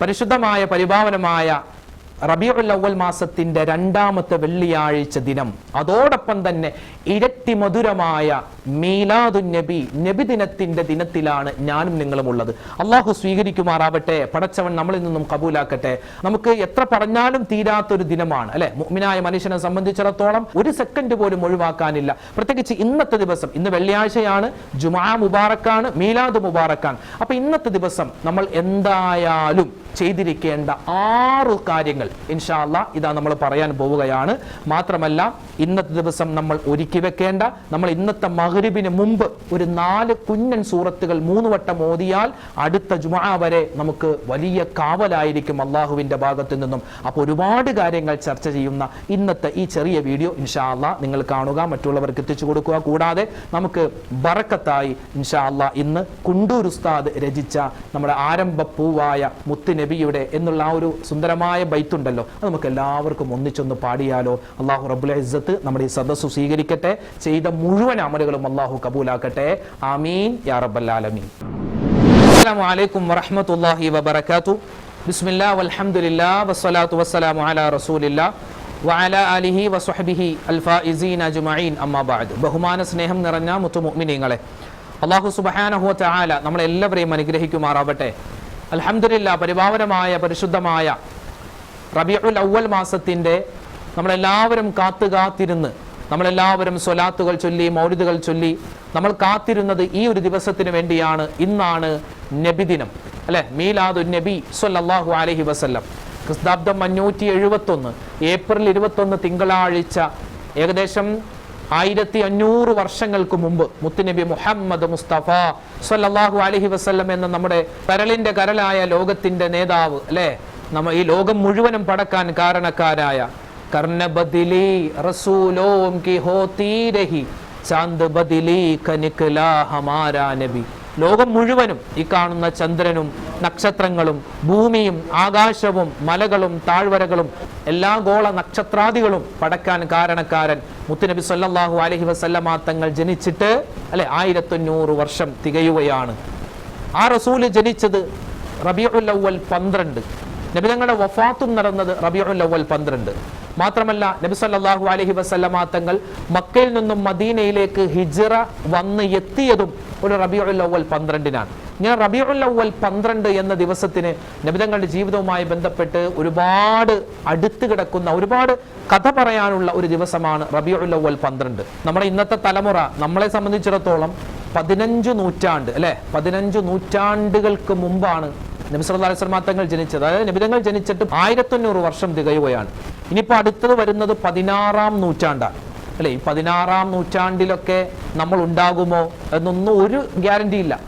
പരിശുദ്ധമായ പരിഭാവനമായ റബിയുൽ അവൽ മാസത്തിന്റെ രണ്ടാമത്തെ വെള്ളിയാഴ്ച ദിനം. അതോടൊപ്പം തന്നെ ഇരട്ടി മധുരമായ മീലാദു നബി നബി ദിനത്തിന്റെ ദിനത്തിലാണ് ഞാനും നിങ്ങളും ഉള്ളത്. അള്ളാഹു സ്വീകരിക്കുമാറാവട്ടെ പടച്ചവൻ നമ്മളിൽ നിന്നും കബൂലാക്കട്ടെ. നമുക്ക് എത്ര പറഞ്ഞാലും തീരാത്തൊരു ദിനമാണ് അല്ലെ? മുഅ്മിനായ മനുഷ്യനെ സംബന്ധിച്ചിടത്തോളം ഒരു സെക്കൻഡ് പോലും ഒഴിവാക്കാനില്ല. പ്രത്യേകിച്ച് ഇന്നത്തെ ദിവസം ഇന്ന് വെള്ളിയാഴ്ചയാണ് ജുമാ മുബാറക്കാണ് മീലാദ് മുബാറക്കാണ്. അപ്പൊ ഇന്നത്തെ ദിവസം നമ്മൾ എന്തായാലും ചെയ്തിരിക്കേണ്ട ആറ് കാര്യങ്ങൾ. ഇൻഷാല്ല ഇതാ നമ്മൾ പറയാൻ പോവുകയാണ്. മാത്രമല്ല ഇന്നത്തെ ദിവസം നമ്മൾ ഒരുക്കി വെക്കേണ്ട. നമ്മൾ ഇന്നത്തെ മഹരിബിന് മുമ്പ് ഒരു നാല് കുഞ്ഞൻ സൂറത്തുകൾ മൂന്ന് വട്ടം ഓതിയാൽ അടുത്ത ജുമാ വരെ നമുക്ക് വലിയ കാവലായിരിക്കും അള്ളാഹുവിന്റെ ഭാഗത്തു നിന്നും. അപ്പോൾ ഒരുപാട് കാര്യങ്ങൾ ചർച്ച ചെയ്യുന്ന ഇന്നത്തെ ഈ ചെറിയ വീഡിയോ ഇൻഷാല്ല നിങ്ങൾ കാണുക മറ്റുള്ളവർക്ക് എത്തിച്ചു കൊടുക്കുക. കൂടാതെ നമുക്ക് ബറക്കത്തായി ഇൻഷാല്ല ഇന്ന് കുണ്ടൂർ ഉസ്താദ് രചിച്ച നമ്മുടെ ആരംഭ പൂവായ മുത്ത് നബിയുടെ എന്നുള്ള ആ ഒരു സുന്ദരമായ ബൈത്തുണ്ടല്ലോ. അത് നമുക്ക് എല്ലാവർക്കും ഒന്നിച്ചൊന്ന് പാടിയാലോ. അള്ളാഹു റബ്ബുൽ ഇസ്സത്ത് നമ്മുടെ ഈ സദസ്സ് സ്വീകരിക്കട്ടെ. ചെയ്ത മുഴുവൻ അമലുകളും അള്ളാഹു കബൂലാക്കട്ടെ. ആമീൻ. യാ റബ്ബൽ ആലമീൻ. അസ്സലാമു അലൈക്കും വറഹ്മത്തുള്ളാഹി വബറകാതു ബിസ്മില്ലാ വൽഹംദുലില്ലാ വസ്സലാത്തു വസ്സലാമു അലാ റസൂലില്ലാ വഅലാ ആലിഹി വസ്വഹ്ബിഹി അൽ ഫായിസീൻ അജ്മഈൻ. അമ്മാ ബഅദ്. ബഹുമാന സ്നേഹം നിറഞ്ഞ മുത്തു മുഅ്മിനീങ്ങളെ അല്ലാഹു സുബ്ഹാനഹു വ തആല നമ്മളെല്ലാവരെയും അനുഗ്രഹിക്കുമാറാവട്ടെ. അൽഹംദുലില്ലാ പരിപാവനമായ പരിശുദ്ധമായ റബിയുൽ അവൽ മാസത്തിന്റെ നമ്മളെല്ലാവരും കാത്തു കാത്തിരുന്ന് നമ്മളെല്ലാവരും സ്വലാത്തുകൾ ചൊല്ലി മൗലിദുകൾ ചൊല്ലി നമ്മൾ കാത്തിരുന്നത് ഈ ഒരു ദിവസത്തിന് വേണ്ടിയാണ് ഇന്നാണ് നബിദിനം അല്ലെ? മീലാദു നബി സൊല്ലാഹു അലഹി വസ്ല്ലം. ക്രിസ്താബ്ദം അഞ്ഞൂറ്റി എഴുപത്തൊന്ന് ഏപ്രിൽ ഇരുപത്തൊന്ന് തിങ്കളാഴ്ച ഏകദേശം ആയിരത്തി അഞ്ഞൂറ് വർഷങ്ങൾക്ക് മുമ്പ് മുത്തുനബി മുഹമ്മദ് മുസ്തഫ സല്ലല്ലാഹു അലഹി വസല്ലം എന്ന നമ്മുടെ കരളിന്റെ കരലായ ലോകത്തിന്റെ നേതാവ് അല്ലെ? നമ്മ ഈ ലോകം മുഴുവനും പടക്കാൻ കാരണക്കാരായ കർണബദിലി റസൂലോം കി ഹോത്തി രഹി ചാന്ദ് ബദിലി കനിക്കലാ ഹമാരാ നബി. ലോകം മുഴുവനും ഈ കാണുന്ന ചന്ദ്രനും നക്ഷത്രങ്ങളും ഭൂമിയും ആകാശവും മലകളും താഴ്വരകളും എല്ലാ ഗോള നക്ഷത്രാദികളും പടക്കാൻ കാരണക്കാരൻ മുത്തുനബി സല്ലാഹു അലഹി വസല്ലമ തങ്ങൾ ജനിച്ചിട്ട് അല്ലെ ആയിരത്തഞ്ഞൂറ് വർഷം തികയുകയാണ്. ആ റസൂൽ ജനിച്ചത് റബിയുൽ അവൽ പന്ത്രണ്ട്. നബി തങ്ങളുടെ വഫാത്തും നടന്നത് റബിയുൽ അവൽ പന്ത്രണ്ട്. മാത്രമല്ല നബി സല്ലല്ലാഹു അലൈഹി വസല്ലമ തങ്ങൾ മക്കയിൽ നിന്നും മദീനയിലേക്ക് ഹിജറ വന്ന് എത്തിയതും ഒരു റബിയുൽ അവൽ പന്ത്രണ്ടിനാണ്. ഇങ്ങനെ റബിയുൽ അവൽ പന്ത്രണ്ട് എന്ന ദിവസത്തിന് നബിതങ്ങളുടെ ജീവിതവുമായി ബന്ധപ്പെട്ട് ഒരുപാട് അടുത്ത് കിടക്കുന്ന ഒരുപാട് കഥ പറയാനുള്ള ഒരു ദിവസമാണ് റബിയുൽ അവൽ പന്ത്രണ്ട്. നമ്മുടെ ഇന്നത്തെ തലമുറ നമ്മളെ സംബന്ധിച്ചിടത്തോളം പതിനഞ്ചു നൂറ്റാണ്ട് അല്ലെ? പതിനഞ്ചു നൂറ്റാണ്ടുകൾക്ക് മുമ്പാണ് നബി സല്ലല്ലാഹു അലൈഹി തങ്ങൾ ജനിച്ചത്. അതായത് നബിതങ്ങൾ ജനിച്ചിട്ട് ആയിരത്തഞ്ഞൂറ് വർഷം തികയുകയാണ്. ഇനിയിപ്പോൾ അടുത്തത് വരുന്നത് പതിനാറാം നൂറ്റാണ്ടാണ്. അല്ലേ? ഈ പതിനാറാം നൂറ്റാണ്ടിലൊക്കെ നമ്മൾ ഉണ്ടാകുമോ എന്നൊന്നും ഒരു ഗ്യാരണ്ടി ഇല്ല.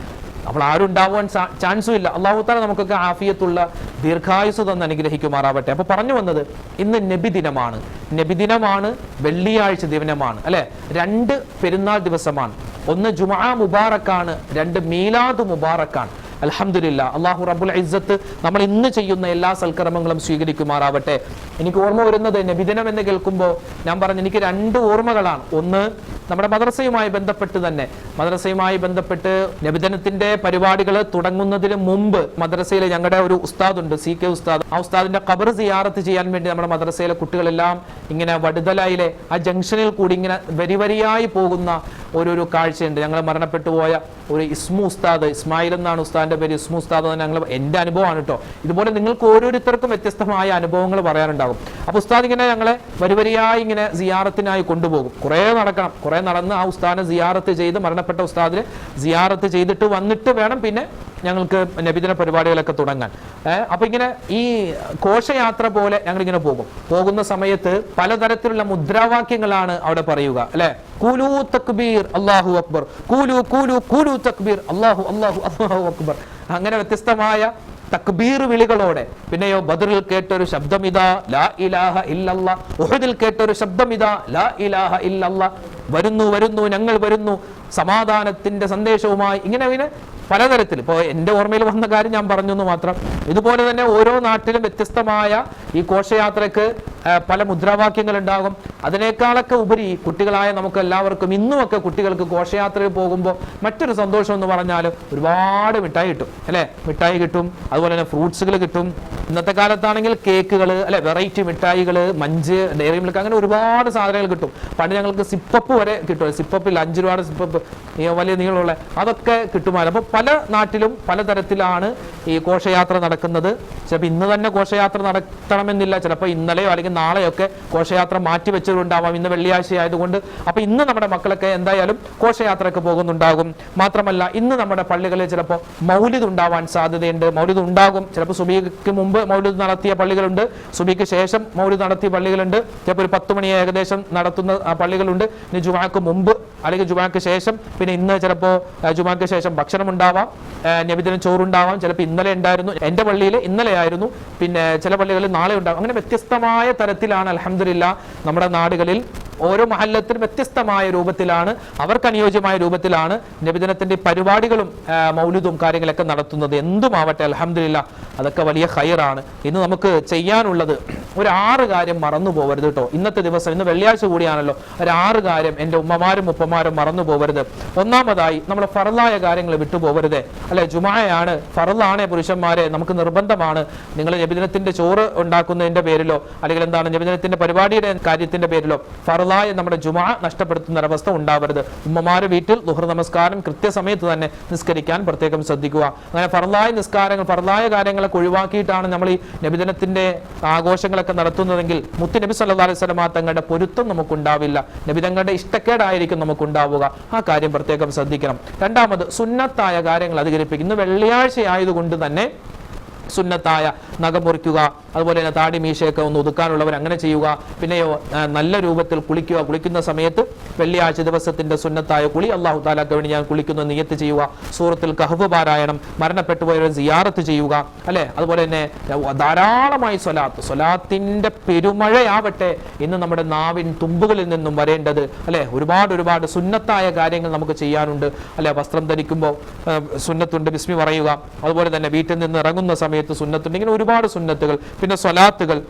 നമ്മൾ ആരും ഉണ്ടാവാൻ ചാൻസും ഇല്ല. അള്ളാഹു താല നമുക്കൊക്കെ ആഫിയത്തുള്ള ദീർഘായുസ് തന്നെ അനുഗ്രഹിക്കുമാറാവട്ടെ. അപ്പൊ പറഞ്ഞു വന്നത് ഇന്ന് നബി ദിനമാണ്. നബി ദിനമാണ് വെള്ളിയാഴ്ച ദിനമാണ്. അല്ലെ? രണ്ട് പെരുന്നാൾ ദിവസമാണ്. ഒന്ന് ജുമാ മുബാറക്കാണ് രണ്ട് മീലാദ് മുബാറക്കാണ്. അൽഹംദുലില്ല അള്ളാഹു റബുൽ ഇസ്സത്ത് നമ്മൾ ഇന്ന് ചെയ്യുന്ന എല്ലാ സൽക്കർമ്മങ്ങളും സ്വീകരിക്കുമാറാവട്ടെ. എനിക്ക് ഓർമ്മ വരുന്നത് നബിദിനം എന്ന് കേൾക്കുമ്പോൾ ഞാൻ പറഞ്ഞു എനിക്ക് രണ്ട് ഓർമ്മകളാണ്. ഒന്ന് നമ്മുടെ മദ്രസയുമായി ബന്ധപ്പെട്ട് തന്നെ. മദ്രസയുമായി ബന്ധപ്പെട്ട് നബിദനത്തിന്റെ പരിപാടികൾ തുടങ്ങുന്നതിന് മുമ്പ് മദ്രസയിലെ ഞങ്ങളുടെ ഒരു ഉസ്താദ് ഉണ്ട് സി കെ ഉസ്താദ്. ആ ഉസ്താദിന്റെ കബർ സിയാറത്ത് ചെയ്യാൻ വേണ്ടി നമ്മുടെ മദ്രസയിലെ കുട്ടികളെല്ലാം ഇങ്ങനെ വടുതലയിലെ ആ ജംഗ്ഷനിൽ കൂടി ഇങ്ങനെ വരി വരിയായി പോകുന്ന ഒരു ഒരു കാഴ്ചയുണ്ട്. ഞങ്ങൾ മരണപ്പെട്ടു പോയ ഒരു ഇസ്മു ഉസ്താദ് ഇസ്മായിൽ എന്നാണ് ഉസ്താദിന്റെ പേര്. ഇസ്മു ഉസ്താദ് എന്ന് ഞങ്ങൾ എന്റെ അനുഭവമാണ് കേട്ടോ. ഇതുപോലെ നിങ്ങൾക്ക് ഓരോരുത്തർക്കും വ്യത്യസ്തമായ അനുഭവങ്ങൾ പറയാനുണ്ടാകും. അപ്പൊ ഉസ്താദ് ഇങ്ങനെ ഞങ്ങളെ വരിവരിയായി ഇങ്ങനെ സിയാറത്തിനായി കൊണ്ടുപോകും. കുറെ നടക്കണം. കുറെ നടന്ന് ആ ഉസ്താദിനെ സിയാറത്ത് ചെയ്ത് മരണപ്പെട്ട ഉസ്താദിനെ സിയാറത്ത് ചെയ്തിട്ട് വന്നിട്ട് വേണം പിന്നെ ഞങ്ങൾക്ക് നബിദിന പരിപാടികളൊക്കെ തുടങ്ങാൻ. അപ്പൊ ഇങ്ങനെ ഈ കോശയാത്ര പോലെ ഞങ്ങൾ ഇങ്ങനെ പോകും. പോകുന്ന സമയത്ത് പലതരത്തിലുള്ള മുദ്രാവാക്യങ്ങളാണ് അവിടെ പറയുക അല്ലെ? കൂലു തക്ബീർ അള്ളാഹു അക്ബർ. കൂലു കൂലു കൂലു തക്ബീർ അള്ളാഹു അള്ളാഹു അള്ളാഹു അക്ബർ. അങ്ങനെ വ്യത്യസ്തമായ തക്ബീർ വിളികളോടെ പിന്നെയോ ബദറിൽ കേട്ടൊരു ശബ്ദം ഇതാ ലാ ഇലാഹ ഇല്ലല്ല. ഉഹദിൽ കേട്ടൊരു ശബ്ദം ഇതാ ലാ ഇലാഹ ഇല്ലല്ല. വരുന്നു വരുന്നു ഞങ്ങൾ വരുന്നു. സമാധാനത്തിന്റെ സന്ദേശവുമായി ഇങ്ങനെ ഇങ്ങനെ പലതരത്തിൽ ഇപ്പോൾ എന്റെ ഓർമ്മയിൽ വന്ന കാര്യം ഞാൻ പറഞ്ഞു എന്ന് മാത്രം. ഇതുപോലെ തന്നെ ഓരോ നാട്ടിലും വ്യത്യസ്തമായ ഈ ഘോഷയാത്രയ്ക്ക് പല മുദ്രാവാക്യങ്ങൾ ഉണ്ടാകും. അതിനേക്കാളൊക്കെ ഉപരി കുട്ടികളായ നമുക്ക് എല്ലാവർക്കും ഇന്നുമൊക്കെ കുട്ടികൾക്ക് ഘോഷയാത്രയിൽ പോകുമ്പോൾ മറ്റൊരു സന്തോഷം എന്ന് പറഞ്ഞാൽ ഒരുപാട് മിഠായി കിട്ടും. അല്ലേ? മിഠായി കിട്ടും. അതുപോലെ തന്നെ ഫ്രൂട്ട്സുകൾ കിട്ടും. ഇന്നത്തെ കാലത്താണെങ്കിൽ കേക്കുകൾ അല്ലെ വെറൈറ്റി മിഠായികൾ മഞ്ച് ഡയറി മിൽക്ക് അങ്ങനെ ഒരുപാട് സാധനങ്ങൾ കിട്ടും. പണ്ട് ഞങ്ങൾക്ക് സിപ്പപ്പ് വരെ കിട്ടും സിപ്പപ്പിൽ അഞ്ച് രൂപയുടെ സിപ്പപ്പ് വലിയ നീളമുള്ള അതൊക്കെ കിട്ടുമായിരുന്നു. അപ്പോൾ പല നാട്ടിലും പലതരത്തിലാണ് ഈ ഘോഷയാത്ര നടക്കുന്നത്. ചിലപ്പോൾ ഇന്ന് തന്നെ ഘോഷയാത്ര നടത്തണമെന്നില്ല. ചിലപ്പോൾ ഇന്നലെയോ അല്ലെങ്കിൽ നാളെയൊക്കെ ഘോഷയാത്ര മാറ്റി വെച്ചതുകൊണ്ടാവാം ഇന്ന് വെള്ളിയാഴ്ച ആയതുകൊണ്ട് അപ്പോൾ ഇന്ന് നമ്മുടെ മക്കളൊക്കെ എന്തായാലും ഘോഷയാത്രയ്ക്ക് പോകുന്നുണ്ടാകും. മാത്രമല്ല ഇന്ന് നമ്മുടെ പള്ളികളിൽ ചിലപ്പോൾ മൗലിദ് ഉണ്ടാവാൻ സാധ്യതയുണ്ട്. മൗലിദ് ഉണ്ടാകും. ചിലപ്പോൾ സുബിക്ക് മുമ്പ് മൗലിദ് നടത്തിയ പള്ളികളുണ്ട്. സുബിക്ക് ശേഷം മൗലിദ് നടത്തിയ പള്ളികളുണ്ട്. ചിലപ്പോൾ ഒരു പത്ത് മണി ഏകദേശം നടത്തുന്ന പള്ളികളുണ്ട്. ഇനി ജുമാക്ക് മുമ്പ് അല്ലെങ്കിൽ ജുമാക്ക് ശേഷം പിന്നെ ഇന്ന് ചിലപ്പോൾ ജുമാക്ക് ശേഷം ഭക്ഷണം ആ, നബിദിനം ചോറുണ്ടാവാം. ചിലപ്പോൾ ഇന്നലെ ഉണ്ടായിരുന്നു. എന്റെ പള്ളിയിൽ ഇന്നലെ ആയിരുന്നു പിന്നെ ചില പള്ളികളിൽ നാളെ ഉണ്ടാകും അങ്ങനെ വ്യത്യസ്തമായ തരത്തിലാണ് അലഹമില്ല നമ്മുടെ നാടുകളിൽ ഓരോ മഹല്ലത്തിനും വ്യത്യസ്തമായ രൂപത്തിലാണ് അവർക്ക് അനുയോജ്യമായ രൂപത്തിലാണ് നബിദിനത്തിന്റെ പരിപാടികളും മൗലിതവും കാര്യങ്ങളൊക്കെ നടത്തുന്നത്. എന്തുമാവട്ടെ അലഹമില്ല അതൊക്കെ വലിയ ഹയറാണ് ഇന്ന് നമുക്ക് ചെയ്യാനുള്ളത് ഒരു ആറ് കാര്യം മറന്നു പോകരുത് കേട്ടോ. ഇന്നത്തെ ദിവസം ഇന്ന് വെള്ളിയാഴ്ച കൂടിയാണല്ലോ. ഒരു ആറ് കാര്യം എന്റെ ഉമ്മമാരും ഉപ്പമാരും മറന്നു പോകരുത് ഒന്നാമതായി നമ്മൾ ഫറലായ കാര്യങ്ങൾ വിട്ടുപോകരുത് അല്ലെ ജുമായാണ്. ഫറലാണ് പുരുഷന്മാരെ നമുക്ക് നിർബന്ധമാണ്. നിങ്ങൾ നബിദിനത്തിന്റെ ചോറ് ഉണ്ടാക്കുന്നതിന്റെ പേരിലോ അല്ലെങ്കിൽ എന്താണ് നബിദിനത്തിന്റെ പരിപാടിയുടെ കാര്യത്തിന്റെ പേരിലോ ഫറലായ നമ്മുടെ ജുമാ നഷ്ടപ്പെടുത്തുന്ന ഒരവസ്ഥ ഉണ്ടാവരുത്. ഉമ്മമാര് വീട്ടിൽ ദുഹർ നമസ്കാരം കൃത്യസമയത്ത് തന്നെ നിസ്കരിക്കാൻ പ്രത്യേകം ശ്രദ്ധിക്കുക. അങ്ങനെ ഫറലായ നിസ്കാരങ്ങൾ ഫറലായ കാര്യങ്ങളൊക്കെ ഒഴിവാക്കിയിട്ടാണ് നമ്മൾ ഈ നബിദിനത്തിന്റെ ആഘോഷങ്ങളൊക്കെ നടത്തുന്നതെങ്കിൽ മുത്ത് നബി സല്ലാ അലൈഹി സ്വലമാ തങ്ങളുടെ പൊരുത്തം നമുക്കുണ്ടാവില്ല. നബിതങ്ങളുടെ ഇഷ്ടക്കേടായിരിക്കും നമുക്കുണ്ടാവുക. ആ കാര്യം പ്രത്യേകം ശ്രദ്ധിക്കണം. രണ്ടാമത് സുന്നത്തായ കാര്യങ്ങൾ അധികരിപ്പിക്കും ഇന്ന് വെള്ളിയാഴ്ച ആയതുകൊണ്ട് തന്നെ സുന്നത്തായ നഖം മുറിക്കുക അതുപോലെ തന്നെ താടി മീശയൊക്കെ ഒന്ന് ഒതുക്കാനുള്ളവർ അങ്ങനെ ചെയ്യുക. പിന്നെയോ നല്ല രൂപത്തിൽ കുളിക്കുക. കുളിക്കുന്ന സമയത്ത് വെള്ളിയാഴ്ച ദിവസത്തിന്റെ സുന്നത്തായ കുളി അള്ളാഹു താലാക്ക് വേണ്ടി ഞാൻ കുളിക്കുന്നു നിയത്ത് ചെയ്യുക. സൂറത്തിൽ കഹബ് പാരായണം മരണപ്പെട്ടു പോയവരെ സിയാറത്ത് ചെയ്യുക അല്ലെ? അതുപോലെ തന്നെ ധാരാളമായി സ്വലാത്ത്. സ്വലാത്തിന്റെ പെരുമഴയാവട്ടെ ഇന്ന് നമ്മുടെ നാവിൻ തുമ്പുകളിൽ നിന്നും വരേണ്ടത് അല്ലെ? ഒരുപാട് ഒരുപാട് സുന്നത്തായ കാര്യങ്ങൾ നമുക്ക് ചെയ്യാനുണ്ട്. അല്ലെ? വസ്ത്രം ധരിക്കുമ്പോൾ സുന്നത്തുണ്ട് ബിസ്മി പറയുക. അതുപോലെ തന്നെ വീട്ടിൽ നിന്ന് ഇറങ്ങുന്ന സമയത്ത് സുന്നത്തുണ്ട്. ഇങ്ങനെ ഒരുപാട് സുന്നത്തുകൾ പിന്നെ സ്വലാത്തുകൾ.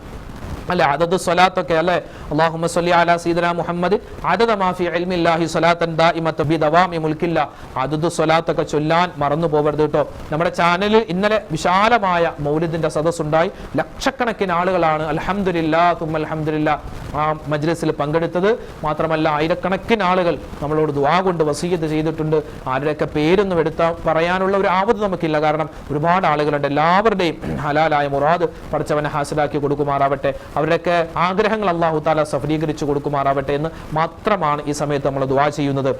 അല്ലെ? അതത് സ്വലാത്തൊക്കെ അല്ലെ? അള്ളാഹുമ സല്ലി അലാ സീദന മുഹമ്മദ്. അതത് മാഫി അൽമില്ലാഹി സ്വലാത്തൻ ദാഇമത ബി ദവാമി മുൽക്കില്ല. അതത് സ്വലാത്തൊക്കെ ചൊല്ലാൻ മറന്നു പോകരുത് കേട്ടോ. നമ്മുടെ ചാനലിൽ ഇന്നലെ വിശാലമായ മൗലിദിന്റെ സദസ് ഉണ്ടായി ലക്ഷക്കണക്കിന് ആളുകളാണ് അലഹമില്ല തുമ്മ അലഹമില്ല ആ മജ്ലിസിൽ പങ്കെടുത്തത്. മാത്രമല്ല ആയിരക്കണക്കിന് ആളുകൾ നമ്മളോട് ദുവാ കൊണ്ട് വസീയത്ത് ചെയ്തിട്ടുണ്ട്. ആരുടെയൊക്കെ പേരൊന്നും എടുത്താൽ പറയാനുള്ള ഒരു ആവത് നമുക്കില്ല. കാരണം ഒരുപാട് ആളുകളുണ്ട്. എല്ലാവരുടെയും ഹലാലായ മുറാദ് പഠിച്ചവനെ ഹാസിലാക്കി കൊടുക്കുമാറാവട്ടെ. അവരുടെയൊക്കെ ആഗ്രഹങ്ങൾ അള്ളാഹു താല സഫലീകരിച്ചു കൊടുക്കുമാറാവട്ടെ എന്ന് മാത്രമാണ് ഈ സമയത്ത് നമ്മൾ ദുവാ ചെയ്യുന്നത്.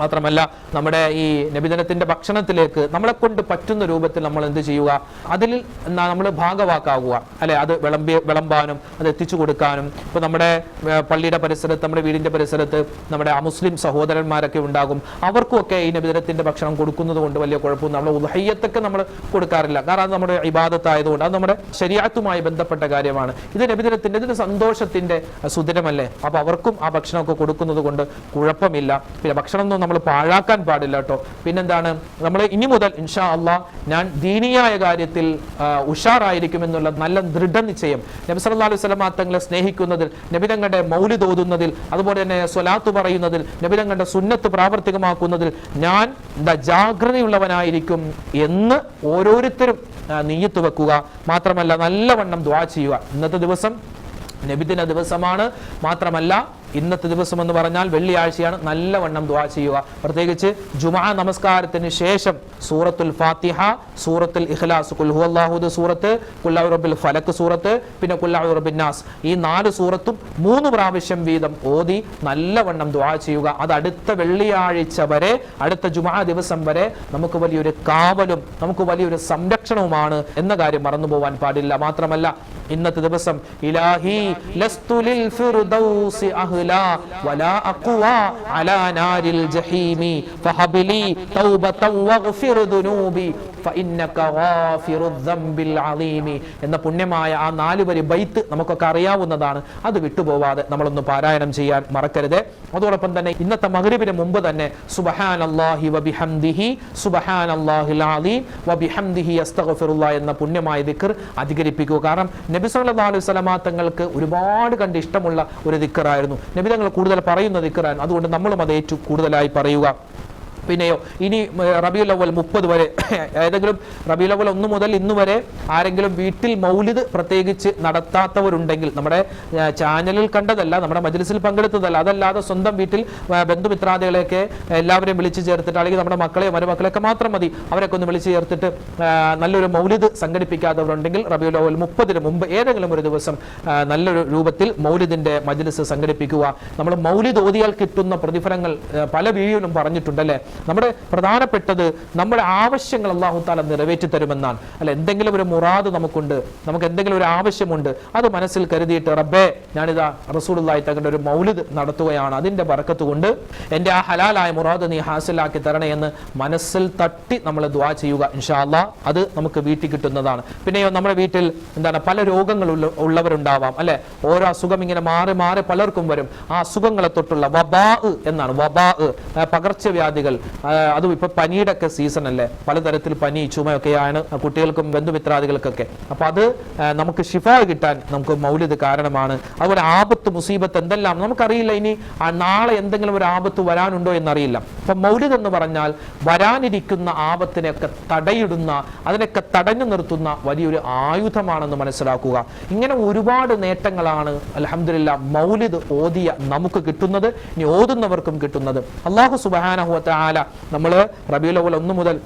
മാത്രമല്ല നമ്മുടെ ഈ നബിദിനത്തിന്റെ ഭക്ഷണത്തിലേക്ക് നമ്മളെ കൊണ്ട് പറ്റുന്ന രൂപത്തിൽ നമ്മൾ എന്ത് ചെയ്യുക? അതിൽ നമ്മൾ ഭാഗവാക്കാകുക അല്ലെ? അത് വിളമ്പി വിളമ്പാനും അത് എത്തിച്ചു കൊടുക്കാനും. ഇപ്പൊ നമ്മുടെ പള്ളിയുടെ പരിസരത്ത് നമ്മുടെ വീടിന്റെ പരിസരത്ത് നമ്മുടെ അമുസ്ലിം സഹോദരന്മാരൊക്കെ ഉണ്ടാകും. അവർക്കുമൊക്കെ ഈ നബിദിനത്തിന്റെ ഭക്ഷണം കൊടുക്കുന്നത് കൊണ്ട് വലിയ കുഴപ്പമൊന്നും നമ്മൾ ഉദഹയ്യത്തൊക്കെ നമ്മൾ കൊടുക്കാറില്ല. കാരണം അത് നമ്മുടെ ഇബാദത്തായതുകൊണ്ട് അത് നമ്മുടെ ശരിയാത്തുമായി ബന്ധപ്പെട്ട കാര്യമാണ്. ഇത് നബിദിനത്തിന്റെ ഇതിന് സന്തോഷത്തിന്റെ സുദിനമല്ലേ? അപ്പൊ അവർക്കും ആ ഭക്ഷണമൊക്കെ കൊടുക്കുന്നത് കൊണ്ട് കുഴപ്പമില്ല. പിന്നെ ഭക്ഷണമൊന്നും നമ്മൾ പാഴാക്കാൻ പാടില്ല കേട്ടോ. പിന്നെന്താണ്? നമ്മൾ ഇനി മുതൽ ഇൻഷാ അള്ളാ ഞാൻ ദീനിയായ കാര്യത്തിൽ ആ, ഉഷാറായിരിക്കും എന്നുള്ള നല്ല ദൃഢനിശ്ചയം നബി സല്ലല്ലാഹു അലൈഹി വസല്ലം തങ്ങളെ സ്നേഹിക്കുന്നതിൽ നബിതങ്ങളുടെ മൗലി തോതുന്നതിൽ അതുപോലെ തന്നെ സ്വലാത്ത് പറയുന്നതിൽ നബിതങ്ങളുടെ സുന്നത്ത് പ്രാവർത്തികമാക്കുന്നതിൽ ഞാൻ എന്താ ജാഗ്രതയുള്ളവനായിരിക്കും എന്ന് ഓരോരുത്തരും നീയത്ത് വെക്കുക. മാത്രമല്ല നല്ലവണ്ണം ദ്വാ ചെയ്യുക. ഇന്നത്തെ ദിവസം നബിദിന ദിവസമാണ്. മാത്രമല്ല ഇന്നത്തെ ദിവസം എന്ന് പറഞ്ഞാൽ വെള്ളിയാഴ്ചയാണ്. നല്ലവണ്ണം ദ്വാ ചെയ്യുക. പ്രത്യേകിച്ച് ജുമാ നമസ്കാരത്തിന് ശേഷം സൂറത്തുൽ ഫാത്തിഹ സൂറത്തുൽ ഇഖ്ലാസ്. കുൽ ഹുവല്ലാഹുദ് സൂറത്ത് കുല്ലാഹു റബ്ബിൽ ഫലക്ക് സൂറത്ത് പിന്നെ കുല്ലാഹു റബ്ബിൻ നാസ്. ഈ നാല് സൂറത്തും മൂന്ന് പ്രാവശ്യം വീതം ഓതി നല്ലവണ്ണം ദ്വാ ചെയ്യുക. അത് അടുത്ത വെള്ളിയാഴ്ച വരെ അടുത്ത ജുമാ ദിവസം വരെ നമുക്ക് വലിയൊരു കാവലും നമുക്ക് വലിയൊരു സംരക്ഷണവുമാണ് എന്ന കാര്യം മറന്നു പോവാൻ പാടില്ല. മാത്രമല്ല ഇന്നത്തെ ദിവസം ഇലാഹി ലസ്തു ലിൽ ഫിർദൗസി അഹ്ലാ വലാ അഖ്വാ അലാ നാരിൽ ജഹീമി ഫഹബിലി തൗബതൻ വഗ്ഫിർ ദുനൂബി എന്ന പുണ്യമായ ആ നാല് വരി ബൈത്ത് നമുക്കൊക്കെ അറിയാവുന്നതാണ്. അത് വിട്ടുപോവാതെ നമ്മളൊന്ന് പാരായണം ചെയ്യാൻ മറക്കരുത്. അതോടൊപ്പം തന്നെ ഇന്നത്തെ മഗ്രിബിന് മുമ്പ് തന്നെ വബിഹംദിഹി അലീം വബിഹംദിഹി എന്ന പുണ്യമായ ദിക്കർ അധികരിപ്പിക്കുക. കാരണം നബി സല്ലല്ലാഹു അലൈഹി വസല്ലമ തങ്ങൾക്ക് ഒരുപാട് കണ്ട് ഇഷ്ടമുള്ള ഒരു ദിക്കറായിരുന്നു നബി തങ്ങൾ കൂടുതൽ പറയുന്ന ദിക്കറായിരുന്നു അതുകൊണ്ട് നമ്മളും അത് ഏറ്റു കൂടുതലായി പറയുക. പിന്നെയോ? ഇനി റബി ലവൽ മുപ്പത് വരെ. ഏതെങ്കിലും റബി ലവൽ ഒന്ന് മുതൽ ഇന്ന് വരെ ആരെങ്കിലും വീട്ടിൽ മൗലിദ് പ്രത്യേകിച്ച് നടത്താത്തവരുണ്ടെങ്കിൽ നമ്മുടെ ചാനലിൽ കണ്ടതല്ല നമ്മുടെ മജ്ലിസിൽ പങ്കെടുത്തതല്ല അതല്ലാതെ സ്വന്തം വീട്ടിൽ ബന്ധുമിത്രാദികളെയൊക്കെ എല്ലാവരെയും വിളിച്ചു ചേർത്തിട്ട് അല്ലെങ്കിൽ നമ്മുടെ മക്കളെയോ മരുമക്കളെയൊക്കെ മാത്രം മതി അവരൊക്കെ ഒന്ന് വിളിച്ചു ചേർത്തിട്ട് നല്ലൊരു മൗലിദ് സംഘടിപ്പിക്കാത്തവരുണ്ടെങ്കിൽ റബി ലവൽ മുപ്പതിന് മുമ്പ് ഏതെങ്കിലും ഒരു ദിവസം നല്ലൊരു രൂപത്തിൽ മൗലിദിന്റെ മജ്ലിസ് സംഘടിപ്പിക്കുക. നമ്മൾ മൗലിദ് ഓതിയാൽ കിട്ടുന്ന പ്രതിഫലങ്ങൾ പല വീഡിയോയിലും പറഞ്ഞിട്ടുണ്ടല്ലേ? നമ്മുടെ പ്രധാനപ്പെട്ടത് നമ്മുടെ ആവശ്യങ്ങൾ അള്ളാഹു താല നിറവേറ്റി തരുമെന്നാണ്. അല്ല എന്തെങ്കിലും ഒരു മുറാദ് നമുക്കുണ്ട് നമുക്ക് എന്തെങ്കിലും ഒരു ആവശ്യമുണ്ട് അത് മനസ്സിൽ കരുതിയിട്ട് റബ്ബേ ഞാനിതാ റസൂലുള്ളാഹി തങ്ങളുടെ ഒരു മൗലിദ് നടത്തുകയാണ്. അതിന്റെ ബറക്കത്ത് കൊണ്ട് എന്റെ ആ ഹലാലായ മുറാദ് നീ ഹാസിലാക്കി തരണേ എന്ന് മനസ്സിൽ തട്ടി നമ്മൾ ദ്വാ ചെയ്യുക ഇൻഷാ അല്ലാ അത് നമുക്ക് വീട്ടിൽ കിട്ടുന്നതാണ്. പിന്നെയോ നമ്മുടെ വീട്ടിൽ എന്താണ് പല രോഗങ്ങൾ ഉള്ള- ഉള്ളവരുണ്ടാവാം അല്ലെ? ഓരോ അസുഖം ഇങ്ങനെ മാറി മാറി പലർക്കും വരും. ആ അസുഖങ്ങളെ തൊട്ടുള്ള വബാ എന്നാണ് വബാ പകർച്ചവ്യാധികൾ. അതും ഇപ്പൊ പനിയുടെ ഒക്കെ സീസൺ അല്ലേ? പലതരത്തിൽ പനി ചുമയൊക്കെയാണ് കുട്ടികൾക്കും ബന്ധുമിത്രാദികൾക്കൊക്കെ. അപ്പൊ അത് നമുക്ക് ഷിഫ കിട്ടാൻ നമുക്ക് മൗലിദ് കാരണമാണ്. അതുപോലെ ആപത്ത് മുസീബത്ത് എന്തെല്ലാം നമുക്കറിയില്ല ഇനി. നാളെ എന്തെങ്കിലും ഒരു ആപത്ത് വരാനുണ്ടോ എന്നറിയില്ല. അപ്പൊ മൗലിദ് എന്ന് പറഞ്ഞാൽ വരാനിരിക്കുന്ന ആപത്തിനെയൊക്കെ തടയിടുന്ന അതിനൊക്കെ തടഞ്ഞു നിർത്തുന്ന വലിയൊരു ആയുധമാണെന്ന് മനസ്സിലാക്കുക. ഇങ്ങനെ ഒരുപാട് നേട്ടങ്ങളാണ് അലഹമില്ല മൗലിദ് ഓതിയ നമുക്ക് കിട്ടുന്നത് ഇനി ഓതുന്നവർക്കും കിട്ടുന്നത്. അള്ളാഹു സുബാനഹുവത്ത ആല നമ്മൾ റബിയുലവൽ ഒന്ന് മുതൽ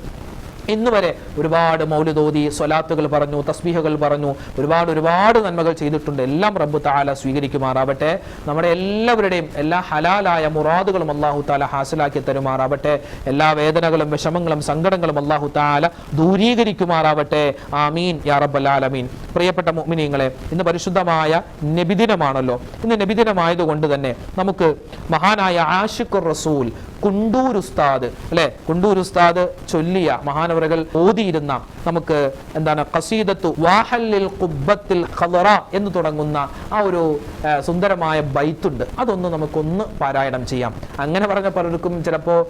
ഇന്ന് വരെ ഒരുപാട് മൗലിതോതി സ്വലാത്തുകൾ പറഞ്ഞു തസ്ബീഹുകൾ പറഞ്ഞു ഒരുപാട് ഒരുപാട് നന്മകൾ ചെയ്തിട്ടുണ്ട്. എല്ലാം റബ്ബു താല സ്വീകരിക്കുമാറാവട്ടെ. നമ്മുടെ എല്ലാവരുടെയും എല്ലാ ഹലാലായ മുറാദുകളും അള്ളാഹു താല ഹാസിലാക്കി തരുമാറാവട്ടെ. എല്ലാ വേദനകളും വിഷമങ്ങളും സങ്കടങ്ങളും അള്ളാഹു താല ദൂരീകരിക്കുമാറാവട്ടെ. ആമീൻ യാ റബ്ബൽ ആലമീൻ. പ്രിയപ്പെട്ട മുഅ്മിനീങ്ങളെ ഇന്ന് പരിശുദ്ധമായ നബിദിനമാണല്ലോ. ഇന്ന് നബിദിനമായതുകൊണ്ട് തന്നെ നമുക്ക് മഹാനായ ആഷിഖുർ റസൂൽ കുണ്ടൂർ ഉസ്താദ് അല്ലെ? കുണ്ടൂർ ഉസ്താദ് ചൊല്ലിയ മഹാനവരകൾ ഓതിയിരുന്ന നമുക്ക് എന്താണ് കസീദത്തു വാഹല്ലിൽ കുബ്ബത്തിൽ ഖദറ എന്ന് തുടങ്ങുന്ന ആ ഒരു സുന്ദരമായ ബൈത്തുണ്ട്. അതൊന്ന് നമുക്കൊന്ന് പാരായണം ചെയ്യാം. അങ്ങനെ പറഞ്ഞ പലർക്കും ചിലപ്പോൾ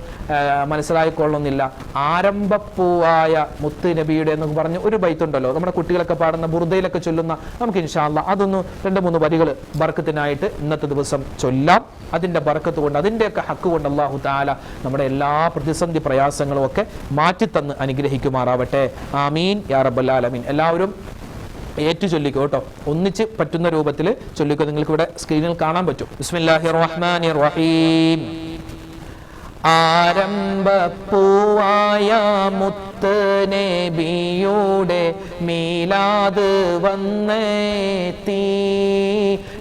മനസ്സിലായിക്കൊള്ളുന്നില്ല. ആരംഭപ്പൂവായ മുത്ത് നബിയുടെ എന്നൊക്കെ പറഞ്ഞ് ഒരു ബൈത്തുണ്ടല്ലോ. നമ്മുടെ കുട്ടികളൊക്കെ പാടുന്ന ബുർദയിലൊക്കെ ചൊല്ലുന്ന നമുക്ക് ഇൻഷാല്ല അതൊന്ന് രണ്ട് മൂന്ന് വരികൾ ബർക്കത്തിനായിട്ട് ഇന്നത്തെ ദിവസം ചൊല്ലാം. അതിന്റെ ബർക്കത്ത് കൊണ്ട് അതിന്റെയൊക്കെ ഹക്ക് കൊണ്ട് അള്ളാഹു താല നമ്മുടെ എല്ലാ പ്രതിസന്ധി പ്രയാസങ്ങളും ഒക്കെ മാറ്റിത്തന്ന് അനുഗ്രഹിക്കുമാറാവട്ടെ. ആമീൻ. യാ റബ്ബൽ ആലമീൻ. എല്ലാവരും ഏറ്റു ചൊല്ലിക്കോ കേട്ടോ. ഒന്നിച്ച് പറ്റുന്ന രൂപത്തിൽ ചൊല്ലിക്കോ. നിങ്ങൾക്ക് ഇവിടെ സ്ക്രീനിൽ കാണാൻ പറ്റും. ബിസ്മില്ലാഹിർ റഹ്മാനിർ റഹീം. ആരംഭപ്പൂവായ മുത്ത് നബിയുടെ മീലാത് വന്നേത്തി.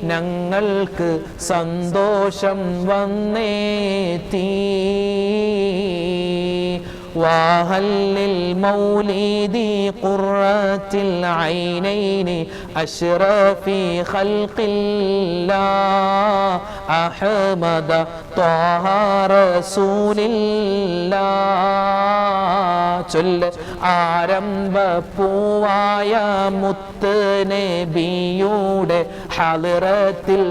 ഞങ്ങൾക്ക് സന്തോഷം വന്നേത്തി. وهل للمولد قرة العينين أشرف خلق الله أحمد طه رسول الله ചൊല്ല് ആരംഭപ്പൂവായ മുത്ത് നബിയുടെ ഹളിറത്തിൽ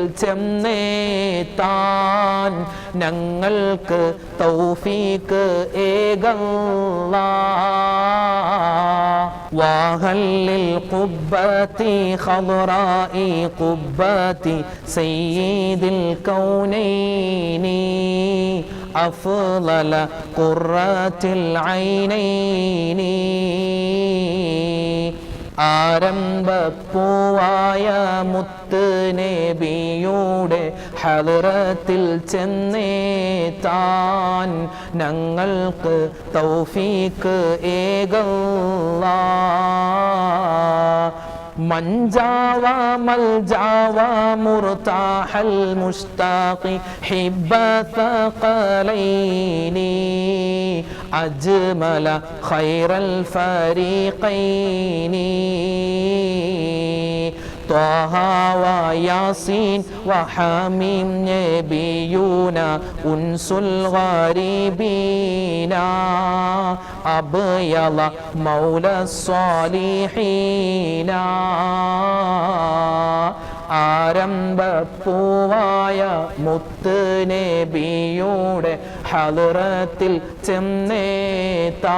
ചെന്നേത്താൻ ഞങ്ങൾക്ക് തൗഫീക്ക് الله. وهل للقبة خضراء قبة سيد الكونين أفضل قرة العينين؟ ആരംഭപ്പൂവായ മുത്ത് നബിയുടെ ഹലറത്തിൽ ചെന്നേത്താൻ ഞങ്ങൾക്ക് തൗഫീക്ക് ഏകല്ല من جاوى ملجاوى مرتاح المشتاق حب ثقلين أجمل خير الفريقين طه وياسين وحميم نبينا أنس الغريبين أبيض مولى الصالحين ആരംഭപ്പൂവായ മുത്ത് നബിയുടെ ഹലറത്തിൽ ചെന്നേത്താൻ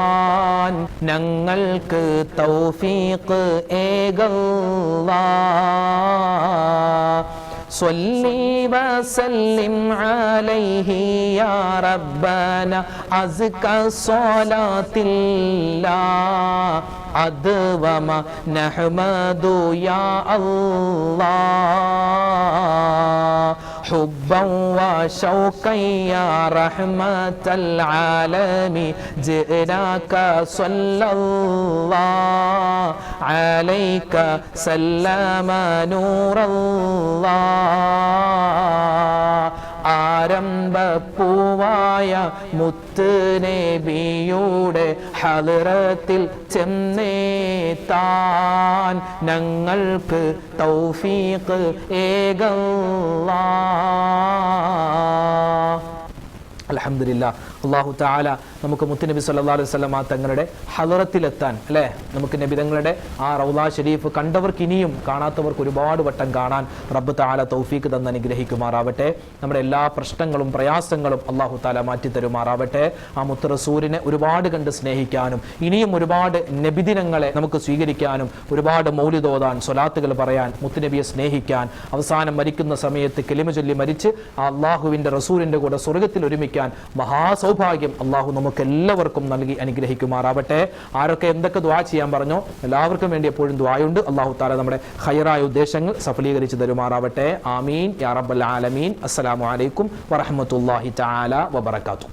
ഞങ്ങൾക്ക് തൗഫീഖ് ഏകല്ലാ صلي وسلم عليه يا ربنا أزكى صلاة الله أدوم نحمد يا الله حبا وشوقا يا رحمة العالمين جئناك صلى الله عليك سلم نور الله. ആരംഭപ്പൂവായ മുത്ത് നബിയുടെ ഹലറത്തിൽ ചെന്നേത്താൻ ഞങ്ങൾക്ക് തൗഫീഖ് ഏകല്ലാ. അലഹമില്ല അള്ളാഹു താല നമുക്ക് മുത്തു നബി സല്ലാ അലൈഹി സ്വലമ തങ്ങളുടെ ഹലറത്തിലെത്താൻ അല്ലേ? നമുക്ക് നബി തങ്ങളുടെ ആ റൗലാ ഷരീഫ് കണ്ടവർക്ക് ഇനിയും കാണാത്തവർക്ക് ഒരുപാട് വട്ടം കാണാൻ റബ്ബ് താല തൗഫീക്ക് തന്ന് അനുഗ്രഹിക്കുമാറാവട്ടെ. നമ്മുടെ എല്ലാ പ്രശ്നങ്ങളും പ്രയാസങ്ങളും അള്ളാഹു താല മാറ്റി തരുമാറാവട്ടെ. ആ മുത്ത് റസൂലിനെ ഒരുപാട് കണ്ട് സ്നേഹിക്കാനും ഇനിയും ഒരുപാട് നബിദിനങ്ങളെ നമുക്ക് സ്വീകരിക്കാനും ഒരുപാട് മൗലിതോതാൻ സ്വലാത്തുകൾ പറയാൻ മുത്തുനബിയെ സ്നേഹിക്കാൻ അവസാനം മരിക്കുന്ന സമയത്ത് കെലിമ ചൊല്ലി മരിച്ച് ആ അള്ളാഹുവിന്റെ റസൂലിന്റെ കൂടെ സ്വർഗത്തിൽ ഒരുമിക്കാൻ മഹാസൗഭാഗ്യം അള്ളാഹു നമുക്ക് എല്ലാവർക്കും നൽകി അനുഗ്രഹിക്കുമാറാവട്ടെ. ആരൊക്കെ എന്തൊക്കെ ദ്വാ ചെയ്യാൻ പറഞ്ഞോ എല്ലാവർക്കും വേണ്ടി എപ്പോഴും ദ്വായുണ്ട് അള്ളാഹു താല നമ്മുടെ ഹൈറായ ഉദ്ദേശങ്ങൾ സഫലീകരിച്ച് തരുമാറാവട്ടെ. ആമീൻ. യാ റബ്ബൽ ആലമീൻ. അസ്സലാമു അലൈക്കും വറഹ്മത്തുള്ളാഹി തആല വബറകാതുഹു.